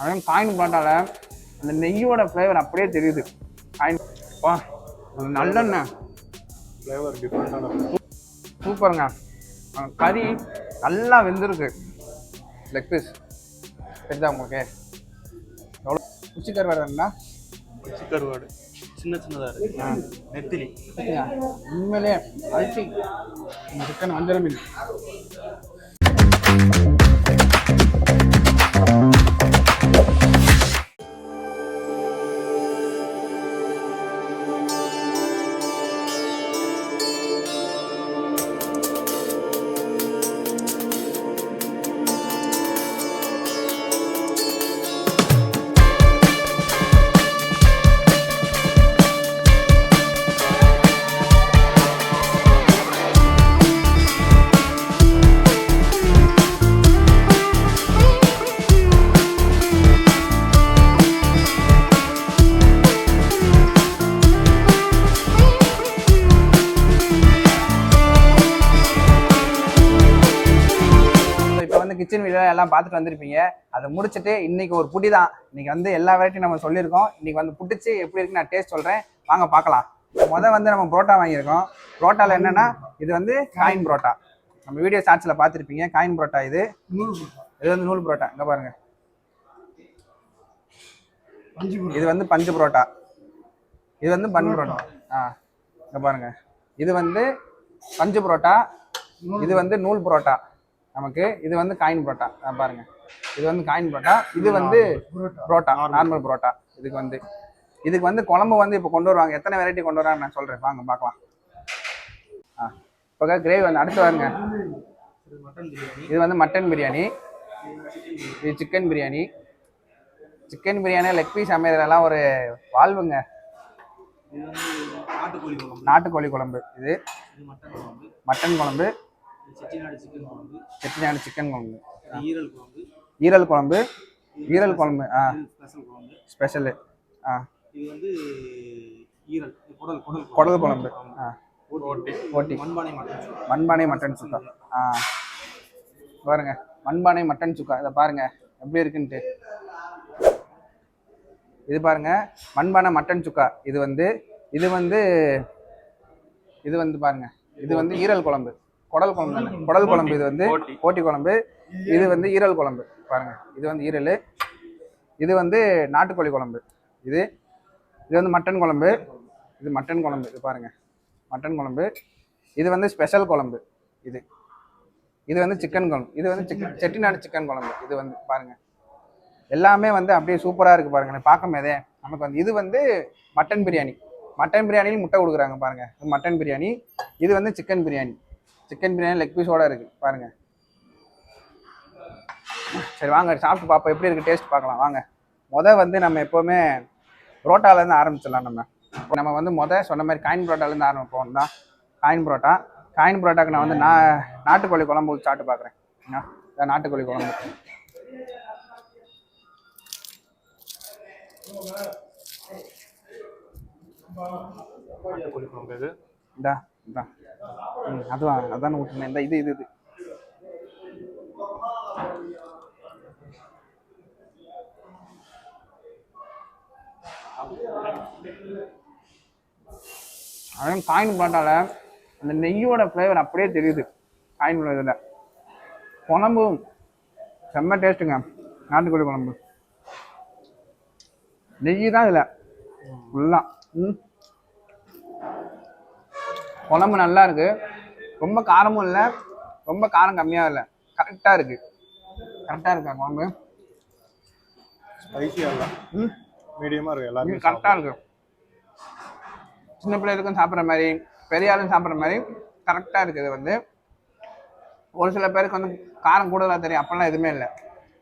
அதான் காயின் பரோட்டால அந்த நெய்யோட ஃப்ளேவர் அப்படியே தெரியுது. காயின் வா நல்லெண்ணெய். ஃப்ளேவர் சூப்பருங்க. கறி நல்லா வெந்திருக்கு. லெக் பீஸ் தெரியுதா உங்களுக்கு? எவ்வளோ? குச்சி கருவாடுங்களா குச்சி கருவாடு சின்ன சின்னதாக இருக்கு. நெத்திலி. உண்மையிலே அல்டி சிக்கன் வஞ்சர மீன். எல்லாம் பார்த்துட்டு வந்திருப்பீங்க. அதை முடிச்சுட்டு இன்னைக்கு ஒரு புடி தான். இன்னைக்கு வந்து எல்லா வெரைட்டியும் நம்ம சொல்லியிருக்கோம். இன்னைக்கு வந்து புடிச்சு எப்படி இருக்குன்னு நான் டேஸ்ட் சொல்கிறேன் வாங்க பார்க்கலாம். முத வந்து நம்ம புரோட்டா வாங்கியிருக்கோம். புரோட்டாவில் என்னன்னா இது வந்து காயின் புரோட்டா. நம்ம வீடியோ ஷார்ட்ஸில் பார்த்துருப்பீங்க. காயின் புரோட்டா இது. இது வந்து நூல் புரோட்டா. இங்கே பாருங்க. இது வந்து பஞ்சு புரோட்டா. இது வந்து பன் புரோட்டா. ஆ இங்கே பாருங்க. இது வந்து பஞ்சு புரோட்டா. இது வந்து நூல் புரோட்டா. நமக்கு இது வந்து காயின் புரோட்டா. பாருங்க. இது வந்து காயின் புரோட்டா. இது வந்து புரோட்டா நார்மல் புரோட்டா. இதுக்கு வந்து. இதுக்கு வந்து குழம்பு வந்து இப்போ கொண்டு வருவாங்க. எத்தனை வெரைட்டி கொண்டு வராங்க நான் சொல்கிறேன் வாங்க பார்க்கலாம். ஆ இப்போ கிரேவி வந்து அடுத்து பிரியாணி இது வந்து மட்டன் பிரியாணி இது chicken biryani chicken biryani leg piece அமைறதெல்லாம் ஒரு வாழ்வுங்க. நாட்டுக்கோழி குழம்பு. நாட்டுக்கோழி குழம்பு இது. மட்டன் குழம்பு. செட்டிநாடு சிக்கன் குழம்பு. ஈரல் குழம்பு. ஈரல் குழம்பு ஈரல் குழம்பு ஆ. ஸ்பெஷல் குழம்பு. ஸ்பெஷலு ஆ. இது வந்து ஈரல் குடல் குடல் குடல் குழம்பு ஆ. ஓட்டி. மண்பானை மட்டன் சுக்கா. மண்பானை மட்டன் சுக்கா ஆ. பாருங்க மண்பானை மட்டன் சுக்கா இதை பாருங்க எப்படி இருக்குன்ட்டு. இது பாருங்க மண்பானை மட்டன் சுக்கா. இது வந்து இது வந்து இது வந்து பாருங்க இது வந்து ஈரல் குழம்பு. குடல் குழம்பு குடல் குழம்பு இது வந்து. ஓட்டி குழம்பு இது வந்து ஈரல் குழம்பு பாருங்க இது வந்து ஈரல் இது வந்து நாட்டுக்கோழி குழம்பு இது இது வந்து மட்டன் குழம்பு இது மட்டன் குழம்பு இது பாருங்க மட்டன் குழம்பு இது வந்து ஸ்பெஷல் குழம்பு இது இது வந்து சிக்கன் குழம்பு இது வந்து சிக்கன் செட்டிநாடு சிக்கன் குழம்பு இது வந்து பாருங்க எல்லாமே வந்து அப்படியே சூப்பராக இருக்கு பாருங்க பார்க்கும் போதே நமக்கு வந்து இது வந்து மட்டன் பிரியாணி மட்டன் பிரியாணியில் முட்டை கொடுக்குறாங்க பாருங்க இது மட்டன் பிரியாணி இது வந்து chicken biryani chicken biryani leg பீஸோட இருக்கு. பாருங்க. சரி வாங்க சாப்பிட்டு பார்ப்போம். எப்படி இருக்கு டேஸ்ட் பார்க்கலாம். வாங்க. முத வந்து நம்ம எப்போவுமே புரோட்டாலேருந்து ஆரம்பிச்சிடலாம் நம்ம. நம்ம வந்து முத சொன்ன மாதிரி காயின் புரோட்டாலேருந்து ஆரம்பிப்போம். தான் காயின் புரோட்டா. காயின் புரோட்டாக்கு நான் வந்து நான் நாட்டுக்கோழி குழம்பு சாப்பிட்டு பார்க்குறேன். நாட்டுக்கோழி குழம்பு. நாட்டுக்கோழி குழம்பு இது இந்தா. அதுதான் அதான் ஊற்றுனேன் இந்த இது இது இது. அதான் காயின் புரோட்டால அந்த நெய்யோட ஃப்ளேவர் அப்படியே தெரியுது காயின் இதில். குழம்பும் செம்ம டேஸ்ட்டுங்க நாட்டுக்கோழி குழம்பு. நெய் தான் இதில். ஃபுல்லாக ம். குழம்பு நல்லா இருக்கு. ரொம்ப காரமும் இல்லை. ரொம்ப காரம் கம்மியாக இல்லை. கரெக்டாக இருக்கு. கரெக்டாக இருக்கா குழம்பு? ஸ்பைசியாக இல்லை. ம்? மீடியமாக இருக்கு. எல்லாருமே கரெக்டாக இருக்கு. சின்ன பிள்ளைகளுக்கும் சாப்பிட்ற மாதிரி பெரிய ஆளும் சாப்பிட்ற மாதிரி கரெக்டாக இருக்குது வந்து. ஒரு சில பேருக்கு வந்து காரம் கூடுதலாக தெரியும். அப்பெல்லாம் எதுவுமே இல்லை.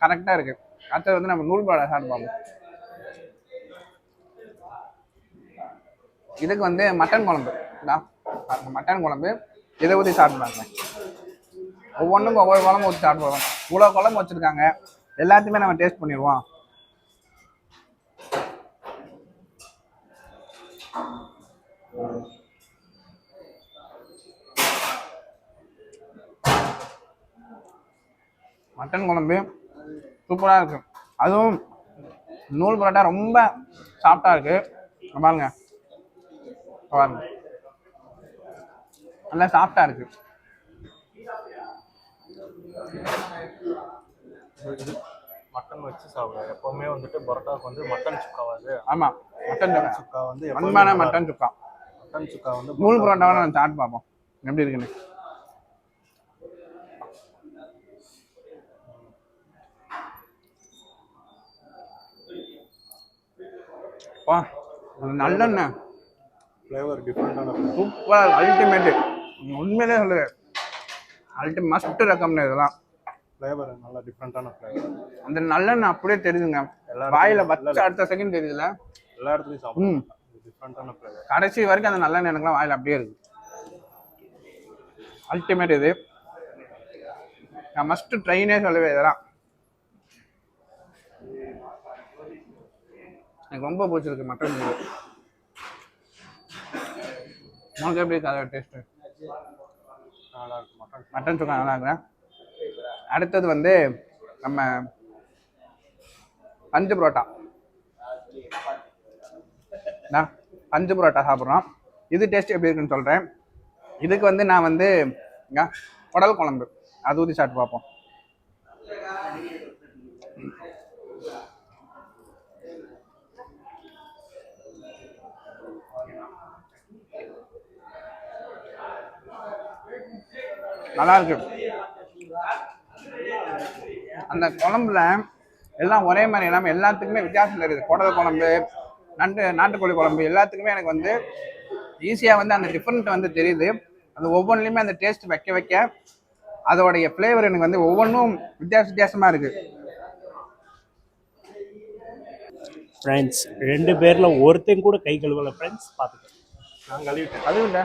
கரெக்டாக இருக்கு. அடுத்தது வந்து நம்ம நூல் பாடை சாப்பிட்டு பார்ப்போம் இதுக்கு வந்து மட்டன் குழம்பு. இந்தா, மட்டன். குழம்பு இதை ஊற்றி சாப்பிடுவாங்க? ஒவ்வொன்றும் ஒவ்வொரு குழம்பு ஊற்றி சாப்பிடுவோம் இவ்வளோ குழம்பு வச்சுருக்காங்க. எல்லாத்தையுமே நம்ம டேஸ்ட் பண்ணிடுவோம். மட்டன் குழம்பு சூப்பராக இருக்கு. அதுவும் நூல் பரோட்டா ரொம்ப சாஃப்டாக இருக்கு. பாருங்க. பாருங்க. நல்லா சாஃப்டா இருக்கு. மட்டன் வச்சு சாப்பிடுவேன் எப்பவுமே வந்துட்டு பரோட்டாவுக்கு வந்து மட்டன் சுக்காவாது ஆமா மட்டன் சுக்கா. சுக்கா வந்து அன்பான மட்டன் சுக்கா. மட்டன் சுக்கா வந்து நூல் பரோட்டாவை நம்ம சாப்பிட்டு பார்ப்போம். எப்படி இருக்குன்னு வா நல்லெண்ணெய். ஃப்ளேவர் டிஃப்ரெண்டான சூப்பர் அல்டிமேட்டு உண்மையிலே சொல்லு அல்டி மஸ்ட் ரகம்னு இதெல்லாம். ஃப்ளேவர் நல்லா டிஃப்ரெண்டான ஃப்ளேவர் அந்த நல்லெண்ணெய் அப்படியே தெரியுதுங்க. வாயில வச்ச அடுத்த செகண்ட் தெரியுதுல எல்லா இடத்துலையும் ம். சாப்பிடுவோம் டிஃப்ரெண்டான ஃப்ளேவர் கடைசி வரைக்கும் அந்த நல்லெண்ணெய் எனக்குலாம் வாயில அப்படியே இருக்கு. அல்டிமேட் இது. நான் மஸ்ட் ட்ரெயினே சொல்லவே இதெல்லாம். எனக்கு ரொம்ப பிடிச்சிருக்கு மட்டன். உனக்கு எப்படி இருக்கு? அதோட டேஸ்ட்டு மட்டன் சுக்கா நல்லா இருக்குண்ணா அடுத்தது வந்து நம்ம பஞ்சு புரோட்டா. பஞ்சு புரோட்டா சாப்பிட்றோம். இது டேஸ்ட் எப்படி இருக்குன்னு சொல்கிறேன் இதுக்கு வந்து நான் வந்து குடல் குழம்பு. அது ஊற்றி சாப்பிட்டு பார்ப்போம். நல்லா இருக்கு அந்த குழம்புல எல்லாம் ஒரே மாதிரி இல்லாமல் எல்லாத்துக்குமே வித்தியாசம் தெரியுது குடல் குழம்பு நண்டு நாட்டுக்கோழி குழம்பு எல்லாத்துக்குமே எனக்கு வந்து ஈஸியாக வந்து அந்த டிஃப்ரெண்ட் வந்து தெரியுது. அந்த ஒவ்வொன்றுலையுமே அந்த டேஸ்ட் வைக்க வைக்க அதோடைய ஃப்ளேவர் எனக்கு வந்து ஒவ்வொன்றும் வித்தியாச வித்தியாசமாக இருக்கு. ஃப்ரெண்ட்ஸ் ரெண்டு பேர்ல ஒருத்தன் கூட கை கழுவல ஃப்ரெண்ட்ஸ் பார்த்துக்கோ நான் கழுவிட்டேன். அது இல்லை.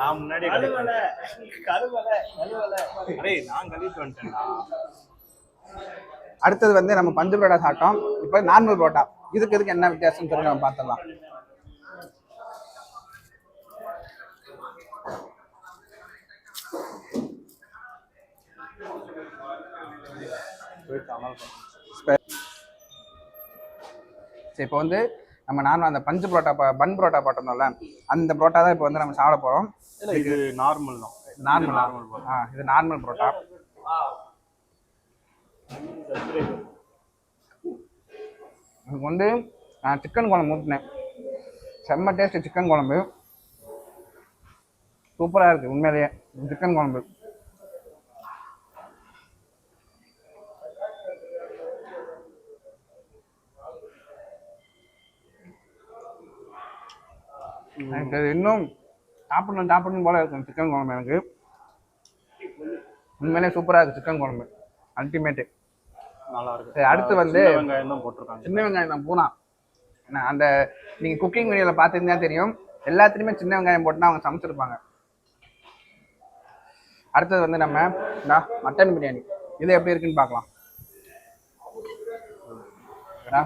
நான் முன்னாடி கழுவல. அடே நான் கழுவிட்டு வந்துட்டேன்டா. அடுத்தது வந்து நம்ம பஞ்சு புரோட்டா சாப்பிட்டோம். இப்போ நார்மல் புரோட்டா. இதுக்கு இதுக்கு என்ன வித்தியாசம்னு சொல்லி நம்ம பார்த்துடலாம். சரி இப்போ வந்து நம்ம நார்மல் அந்த பஞ்சு புரோட்டா ப- பன் புரோட்டா போட்டிருந்தோம்ல அந்த புரோட்டா தான் இப்போ வந்து நம்ம சாப்பிட போகிறோம் இது நார்மல் தான். நார்மல் நார்மல் ஆ? இது நார்மல் புரோட்டா. இதுக்கு வந்து நான் சிக்கன் குழம்பு ஊற்றினேன் செம்ம டேஸ்ட் சிக்கன் குழம்பு. சூப்பராக இருக்குது உண்மையிலேயே. சிக்கன் குழம்பு. எனக்கு இன்னும் சாப்பிடணும் சாப்பிடணும் போல இருக்கும் சிக்கன் குழம்பு எனக்கு. உண்மையிலே சூப்பராக இருக்குது சிக்கன் குழம்பு. அல்டிமேட்டு நல்லா இருக்கு. சரி, அடுத்து வந்து- சின்ன வெங்காயம் தான் போட்டிருக்காங்க. சின்ன வெங்காயம் தான் பூனா. ஏன்னா அந்த நீங்கள் குக்கிங் வீடியோவில் பார்த்துருந்தா தெரியும். எல்லாத்துலேயுமே சின்ன வெங்காயம் போட்டு தான் அவங்க சமைச்சிருப்பாங்க. அடுத்தது வந்து நம்ம இந்தா, மட்டன் பிரியாணி இது எப்படி இருக்குன்னு பார்க்கலாம்.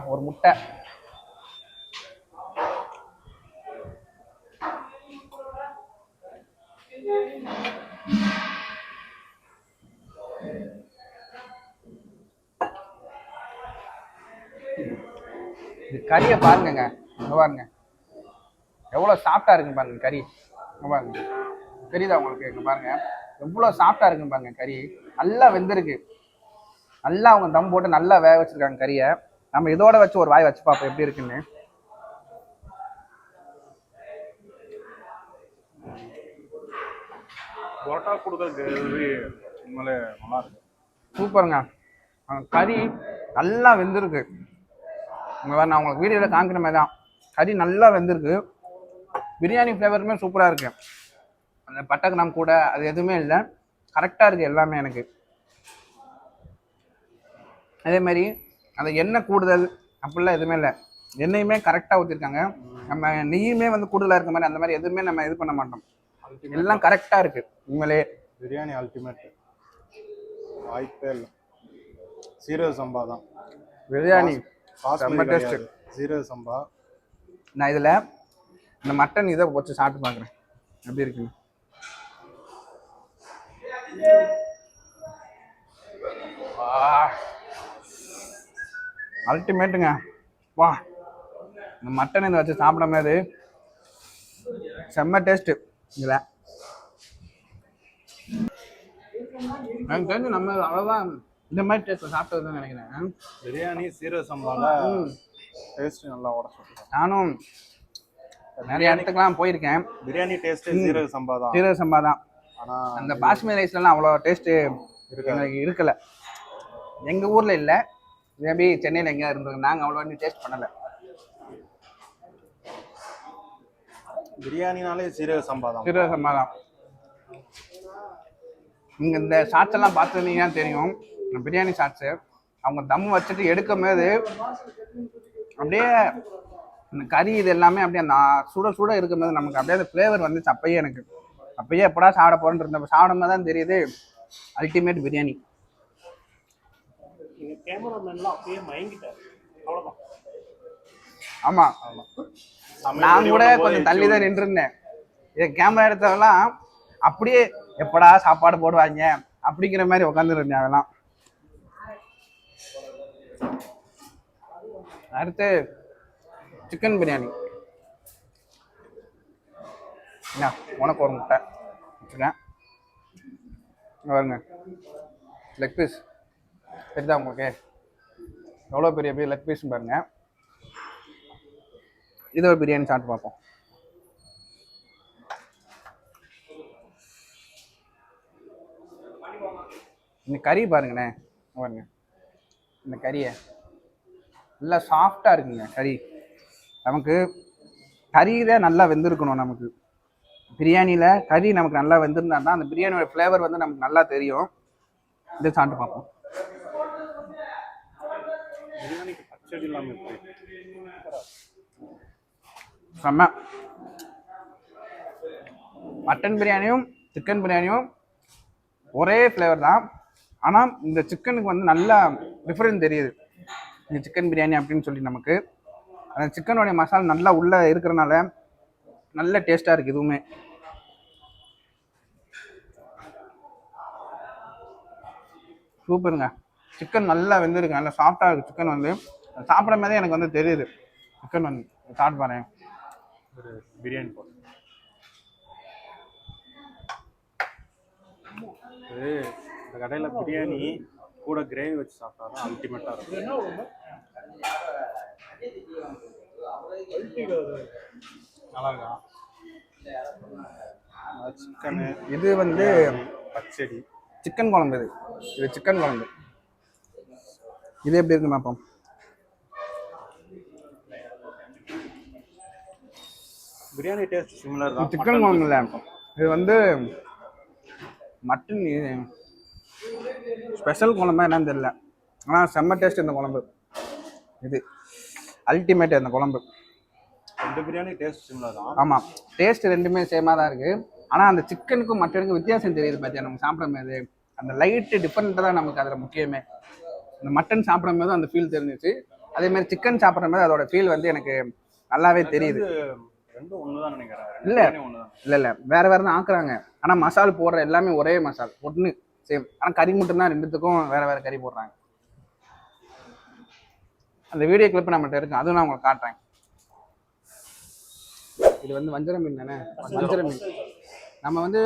ஒரு முட்டை. இது கறியை பாருங்கங்க இங்கே பாருங்க. எவ்வளோ சாஃப்டாக இருக்குன்னு பாருங்க கறி. இங்கே பாருங்க. தெரியுதா உங்களுக்கு? இங்கே பாருங்க. எவ்வளோ சாஃப்டாக இருக்குன்னு பாருங்க கறி. நல்லா வெந்திருக்கு. நல்லா அவங்க தம் போட்டு நல்லா வேக வச்சிருக்காங்க கறியை. நம்ம இதோட வச்சு ஒரு வாய் வச்சு பார்ப்போம் எப்படி இருக்குன்னு. பரோட்டா கொடுக்குற கிரேவி உண்மையிலே நல்லா இருக்கு. சூப்பருங்க கறி நல்லா வெந்திருக்கு. உங்கள் நான் உங்களுக்கு வீடியோவில் காமிக்கிற மாதிரி தான். கறி நல்லா வெந்திருக்கு. பிரியாணி ஃப்ளேவருமே சூப்பராக இருக்கு. அந்த பட்டை கிராம் கூட அது எதுவுமே இல்லை. கரெக்டாக இருக்குது எல்லாமே எனக்கு. அதே மாதிரி அந்த எண்ணெய் கூடுதல் அப்படிலாம் எதுவுமே இல்லை. எண்ணெயுமே கரெக்டாக ஊற்றிருக்காங்க நம்ம நெய்யுமே வந்து கூடுதலாக இருக்க மாதிரி அந்த மாதிரி எதுவுமே நம்ம இது பண்ண மாட்டோம். எல்லாம் கரெக்டாக இருக்குது உண்மையிலே பிரியாணி அல்டிமேட் வாய்ப்பே இல்லை. சீரக சம்பா தான். பிரியாணி taste. கிடையாது. சீரக சம்பா நான் இதில் இந்த மட்டன் இதை வச்சு சாப்பிட்டு பார்க்குறேன். எப்படி இருக்குன்னு. ஆ. அல்டிமேட்டுங்க வா. இந்த மட்டன் இதை வச்சு சாப்பிடும் போது செம்ம டேஸ்ட்டு இதில் எனக்கு தெரிஞ்சு நம்ம அவ்வளோதான் இந்த மாதிரி டேஸ்ட் சாப்பிட்டதுன்னு நினைக்கிறேன். பிரியாணி சீரக சம்பால டேஸ்ட் நல்லா உட சொல்லுங்க. நானும் நிறைய இடத்துக்குலாம் போயிருக்கேன். பிரியாணி டேஸ்ட் சீரக சம்பா தான். சீரக சம்பா தான். ஆனா அந்த பாஸ்மதி ரைஸ்லாம் அவ்வளோ டேஸ்ட்டு எனக்கு இருக்கல. எங்கள் ஊரில் இல்லை. மேபி சென்னையில் எங்கேயா இருந்தது நாங்கள் அவ்வளோ டேஸ்ட் பண்ணலை. பிரியாணினாலே சீரக சம்பா தான். சீரக சம்பா தான். நீங்கள் இந்த ஷார்ட்ஸ் எல்லாம் பார்த்துருந்தீங்கன்னா தெரியும். பிரியாணி ஷார்ட்ஸு அவங்க தம் வச்சுட்டு எடுக்கும் போது அப்படியே இந்த கறி இது எல்லாமே அப்படியே அந்த சுட சுட இருக்கும்போது நமக்கு அப்படியே அந்த ஃப்ளேவர் வந்துச்சு அப்பயே எனக்கு. அப்பயே எப்படா சாப்பிட போறேன்னு இருந்தப்ப சாப்பிடும் போது தான் தெரியுது அல்டிமேட் பிரியாணி. கேமராமேன்லாம் அப்படியே மயங்கிட்டார். அவ்வளோதான் ஆமாம் சமையல் நான் கூட கொஞ்சம் தள்ளி தான் நின்றுருந்தேன். இது கேமரா எடுத்தவெல்லாம் அப்படியே எப்படா சாப்பாடு போடுவாங்க அப்படிங்கிற மாதிரி உட்காந்துருந்தேன் அவெல்லாம் அடுத்து சிக்கன் பிரியாணி என்ன உனக்கு ஒரு முட்டை வச்சுருக்கேன். லெக் பீஸ் தெரியுதா உங்களுக்கு? எவ்வளோ பெரிய பெரிய லெக் பீஸ் பாருங்க. இது ஒரு பிரியாணி சாப்பிட்டு பார்ப்போம். இந்த கறி பாருங்கண்ணே பாருங்க. இந்த கறியை. நல்லா சாஃப்டாக இருக்குங்க கறி. நமக்கு கறியில் நல்லா வெந்திருக்கணும் நமக்கு. பிரியாணியில் கறி நமக்கு நல்லா வெந்திருந்தா தான் அந்த பிரியாணியோட ஃப்ளேவர் வந்து நமக்கு நல்லா தெரியும். இதை சாப்பிட்டு பார்ப்போம். பிரியாணிக்கு பச்சடி இல்லாமல் இருக்கு செம்ம. மட்டன் பிரியாணியும் சிக்கன் பிரியாணியும் ஒரே ஃப்ளேவர் தான். ஆனால் இந்த சிக்கனுக்கு வந்து நல்லா டிஃப்ரெண்ட் தெரியுது. இந்த சிக்கன் பிரியாணி அப்படின்னு சொல்லி நமக்கு. அந்த சிக்கனுடைய மசாலா நல்லா உள்ளே இருக்கிறனால நல்ல டேஸ்ட்டாக இருக்குது இதுவுமே சூப்பருங்க சிக்கன் நல்லா வெந்திருக்கு. நல்லா சாஃப்டாக இருக்குது சிக்கன் வந்து. சாப்பிடும் போதே எனக்கு வந்து தெரியுது. சிக்கன் வந்து சாப்பிட்டு பாருங்க ஒரு பிரியாணி போட்டு இது இந்த கடையில பிரியாணி கூட கிரேவி வச்சு சாப்பிட்டா தான் அல்டிமேட்டா இருக்கும் நல்லா இருக்கா சிக்கனு இது வந்து பச்சடி. சிக்கன் குழம்பு இது. இது சிக்கன் குழம்பு. இது எப்படி இருக்கு பார்ப்போம். பிரியாணி டேஸ்ட் சிமிலர் தான். சிக்கன் குழம்பு இல்லை இது வந்து மட்டன் ஸ்பெஷல் குழம்பா என்னன்னு தெரியல. ஆனால் செம்ம டேஸ்ட் இந்த குழம்பு. இது அல்டிமேட் இந்த குழம்பு. ரெண்டு பிரியாணி டேஸ்ட் சிமிலர் தான். ஆமாம் டேஸ்ட் ரெண்டுமே சேமாக தான் இருக்குது ஆனால் அந்த சிக்கனுக்கும் மட்டனுக்கும் வித்தியாசம் தெரியுது பார்த்தியா நம்ம சாப்பிடும் போது. அந்த லைட்டு டிஃப்ரெண்ட்டாக தான் நமக்கு அதில் முக்கியமே. இந்த மட்டன் சாப்பிடும் போது அந்த ஃபீல் தெரிஞ்சிச்சு. அதே மாதிரி சிக்கன் சாப்பிடும் போது அதோட ஃபீல் வந்து எனக்கு நல்லாவே தெரியுது. இல்ல. இல்லை இல்லை. வேறு வேறு தான் ஆக்குறாங்க. ஆனால் மசால் போடுற எல்லாமே ஒரே மசால். ஒன்று சேம் ஆனால் கறி மட்டும்தான் ரெண்டுத்துக்கும் வேறு வேறு கறி போடுறாங்க. அந்த வீடியோ கிளிப் நம்மகிட்ட இருக்கு. அதுவும் நான் உங்களுக்கு காட்டுறேன். இது வந்து வஞ்சர மீன் தானே? வஞ்சர மீன். நம்ம வந்து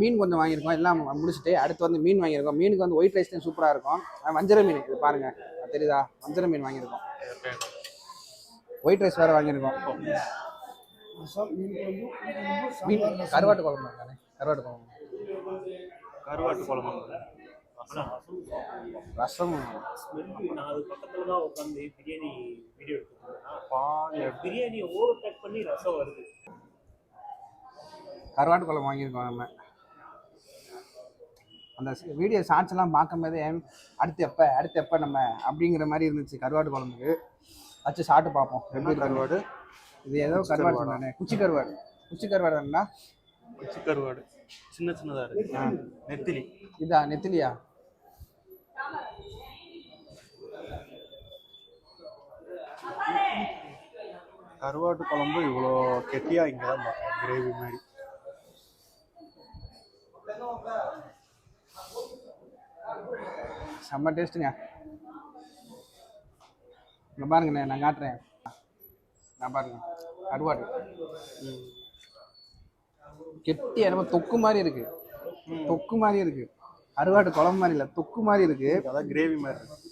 மீன் கொஞ்சம் வாங்கியிருக்கோம். எல்லாம் முடிச்சுட்டு அடுத்து வந்து மீன் வாங்கியிருக்கோம். மீனுக்கு வந்து ஒயிட் ரைஸ் தான் சூப்பராக இருக்கும். ஆனா வஞ்சர மீன். இது பாருங்க. தெரியுதா? வஞ்சர மீன் வாங்கியிருக்கோம். ஒயிட் ரைஸ் வேறு வாங்கியிருக்கோம். மீன் கருவாட்டு குழம்பு தானே? கருவாட்டு குழம்பு. கருவாட்டு குழம்பு. ரசம். பிரியாணி வீடியோ பிரியாணியை ஓவர் பண்ணி ரசம் வருது. கருவாட்டு குழம்பு வாங்கியிருக்கோம் நம்ம. அந்த வீடியோ ஷார்ட்ஸ் எல்லாம் பார்க்கும்போதே அடுத்து எப்போ அடுத்து எப்போ நம்ம அப்படிங்கிற மாதிரி இருந்துச்சு கருவாட்டு குழம்புக்கு. வச்சு சாப்பிட்டு பார்ப்போம். எப்படி கருவாடு? இது ஏதோ கருவாடு சொன்னானே. குச்சி கருவாடு. குச்சி கருவாடு தானே குச்சி கருவாடு. சின்ன சின்னதா இருக்கு. நெத்திலி. இதா நெத்திலியா? கருவாட்டு குழம்பு இவ்வளோ கெட்டியா இங்கே தான் கிரேவி மாதிரி. செம்ம டேஸ்ட்டுங்க இங்க பாருங்கண்ணே நான் காட்டுறேன். நான் பாருங்க. கருவாடு கெட்டி என்னமோ தொக்கு மாதிரி இருக்கு. தொக்கு மாதிரி இருக்கு. கருவாடு குழம்பு மாதிரி இல்லை தொக்கு மாதிரி இருக்கு. அதான் கிரேவி மாதிரி இருக்கு.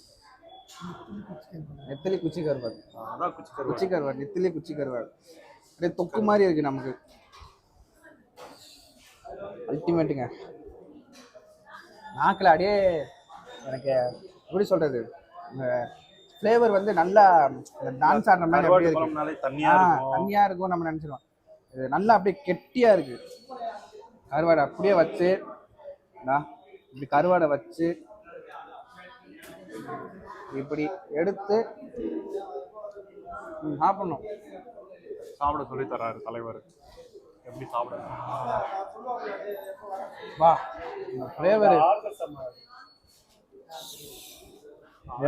நெத்திலி குச்சி கருவாடு. அதான் குச்சி கருவாடு. குச்சி கருவாடு நெத்திலி குச்சி கருவாடு. அப்படியே தொக்கு மாதிரி இருக்கு நமக்கு. அல்டிமேட்டுங்க. நாக்கில் அப்படியே எனக்கு எப்படி சொல்றது? இந்த ஃப்ளேவர் வந்து நல்லா டான்ஸ் ஆடுற மாதிரி அப்படியே இருக்கு. தண்ணியா இருக்கும். நம்ம நினைச்சிருவோம். இது நல்லா அப்படியே கெட்டியா இருக்கு. கருவாடை அப்படியே வச்சு இப்படி கருவாடை வச்சு இப்படி எடுத்து சாப்பிடணும். சாப்பிட சொல்லி தர்றாரு தலைவர். எப்படி சாப்பிடணும்? வா ஃப்ளேவர்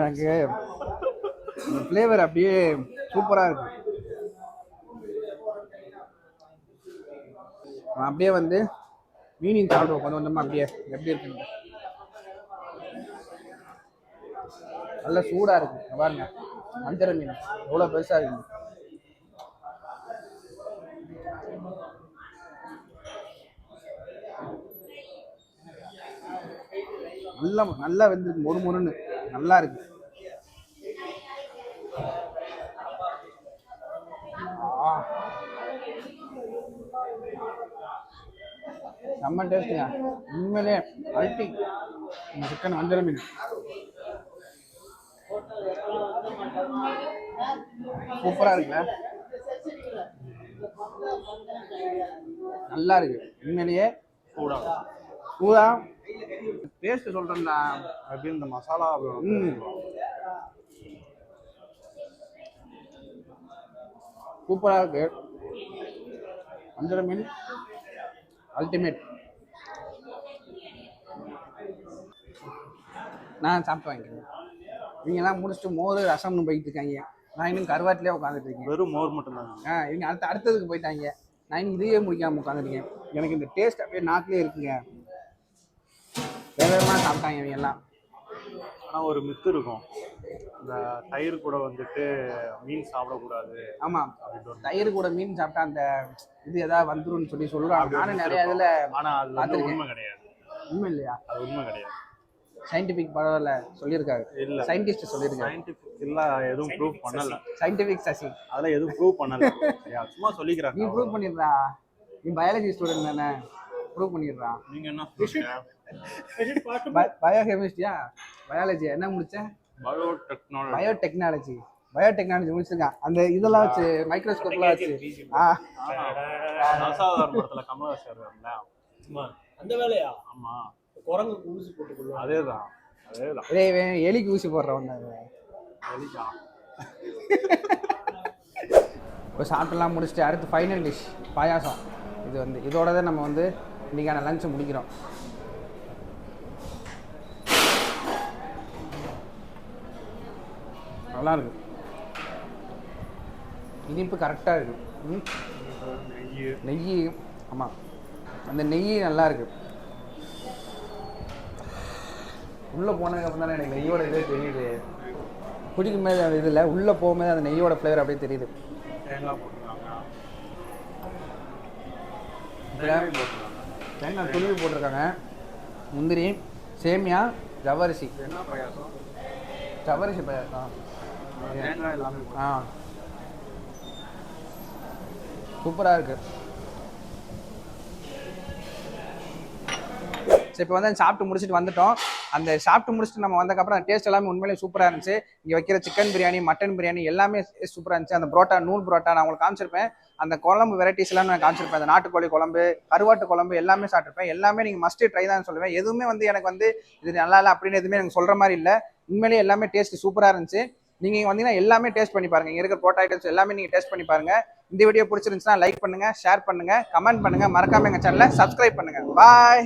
எனக்கு ஃப்ளேவர் அப்படியே சூப்பராக இருக்கு. நான் அப்படியே வந்து மீனிங் சாப்பிடுவோம். கொஞ்சம் கொஞ்சமாக அப்படியே. எப்படி இருக்குங்க நல்ல சூடாக இருக்கு. பாருங்க. அஞ்சரை மீன். எவ்வளோ பெருசாக இருக்கு. நல்லா நல்லா வெந்திருக்கு. மொறு மொறுன்னு. நல்லா இருக்கு செம்ம டேஸ்ட்டுங்க. உண்மையிலே அல்டி இந்த சிக்கன் வஞ்சர மீன். சூப்பராக இருக்குல்ல? நல்லா இருக்கு உண்மையிலேயே சூடா சூடா. டேஸ்ட் சொல்றேன்டா. எப்படி இந்த மசாலா ம். சூப்பரா இருக்கு. வஞ்சர மீன் அல்டிமேட் நான் சாப்பிட்டு வாங்கிக்கிறேன். இவங்கெல்லாம் முடிச்சுட்டு மோர் ரசம்னு போயிட்டு இருக்காங்க. நான் இன்னும் கருவாட்டிலே உட்காந்துட்டு இருக்கேன். வெறும் மோர் மட்டும்தான். ஆ இவங்க அடுத்த அடுத்ததுக்கு போயிட்டாங்க. நான் இன்னும் இதையே முடிக்காம உட்காந்துருக்கேன் எனக்கு இந்த டேஸ்ட் அப்படியே நாக்கிலே இருக்குங்க. வேறமா சாப்பிட்டாங்க இவங்க எல்லாம். ஆனா ஒரு மித்து இருக்கும். இந்த தயிர் கூட வந்துட்டு மீன் சாப்பிடக்கூடாது ஆமா. அப்படின்ட்டு ஒரு தயிர் கூட மீன் சாப்பிட்டா அந்த இது ஏதாவது வந்துரும்னு சொல்லி சொல்றாங்க. அப்படி நானும் நிறைய இதுல ஆனா அது வந்து. உண்மை கிடையாது. உண்மை இல்லையா? அது உண்மை கிடையாது. சயின்டிபிக் பரவாயில்ல சொல்லியிருக்காரு. இல்ல. சயின்டிஸ்ட் சொல்லியிருக்காரு. சயின்டிபிக் இல்ல எதுவும் ப்ரூவ் பண்ணல. சயின்டிபிக் சசி. அதெல்லாம் எதுவும் ப்ரூவ் பண்ணல. சும்மா நீ சொல்லிக்கிறாங்க ப்ரூவ் பண்ணிடுறா. நீ பயாலஜி ஸ்டூடெண்ட் தானே. ப்ரூவ் பண்ணிடுறா. நீங்க என்ன சொல்றீங்க பயோ கெமிஸ்ட்ரியா பயாலஜி என்ன முடிச்ச? Biotechnology biotechnology biotechnology முடிச்சிருக்கான் அந்த இதெல்லாம் வச்சு மைக்ரோஸ்கோப்லாம் வச்சு. ஆ. படத்துல கமலஹாசன். அந்த வேலையா? ஆமா. குரங்கு ஊசி போட்டுக்கொள்ளும் அதேதான். அதேதான். எலிக்கு ஊசி போடுறவன் வெளிச்சா இப்போ சாப்பிட்டுலாம் முடிச்சுட்டு அடுத்து ஃபைனல் டிஷ் பாயாசம். இது வந்து இதோட தான் நம்ம வந்து இன்றைக்கான லஞ்சை முடிக்கிறோம். நல்லா இருக்கு இனிப்பு கரெக்டாக இருக்கு. ம். நெய் ஆமாம் அந்த நெய் நல்லா இருக்கு உள்ளே போனதுக்கப்புறம் தானே எனக்கு நெய்யோட இதே தெரியுது. குடிக்கும் போது அது இதில் உள்ளே போகும்போது அந்த நெய்யோட ஃப்ளேவர் அப்படியே தெரியுது. தேங்காய் துருவி போட்டிருக்காங்க. முந்திரி சேமியா ஜவ்வரிசி. என்ன பாயாசம். ஆ. சூப்பராக இருக்கு. சரி இப்போ வந்து சாப்பிட்டு முடிச்சுட்டு வந்துட்டோம். அந்த சாப்பிட்டு முடிச்சுட்டு நம்ம வந்ததுக்கப்புறம் டேஸ்ட் எல்லாமே உண்மையிலேயே சூப்பராக இருந்துச்சு. இங்கே வைக்கிற சிக்கன் பிரியாணி மட்டன் பிரியாணி எல்லாமே சூப்பராக இருந்துச்சு. அந்த புரோட்டா நூல் புரோட்டா நான் உங்களுக்கு காமிச்சிருப்பேன். அந்த குழம்பு வெரைட்டிஸ் எல்லாம் நான் காமிச்சிருப்பேன். அந்த நாட்டுக்கோழி குழம்பு கருவாட்டு குழம்பு எல்லாமே சாப்பிட்ருப்பேன் எல்லாமே நீங்கள் மஸ்ட் ட்ரை தான் சொல்லுவேன். எதுவுமே வந்து எனக்கு வந்து இது நல்லா இல்லை அப்படின்னு எதுவுமே எனக்கு சொல்கிற மாதிரி இல்லை. உண்மையிலேயே எல்லாமே டேஸ்ட் சூப்பராக இருந்துச்சு. நீங்கள் இங்கே வந்தீங்கன்னா எல்லாமே டேஸ்ட் பண்ணி பாருங்க. இங்கே இருக்கிற போட்டோ ஐட்டம்ஸ் எல்லாமே நீங்கள் டேஸ்ட் பண்ணி பாருங்க. இந்த வீடியோ பிடிச்சிருந்துச்சுன்னா லைக் பண்ணுங்க ஷேர் பண்ணுங்க கமெண்ட் பண்ணுங்க. மறக்காம எங்கள் சேனலை சப்ஸ்கிரைப் பண்ணுங்க. பாய்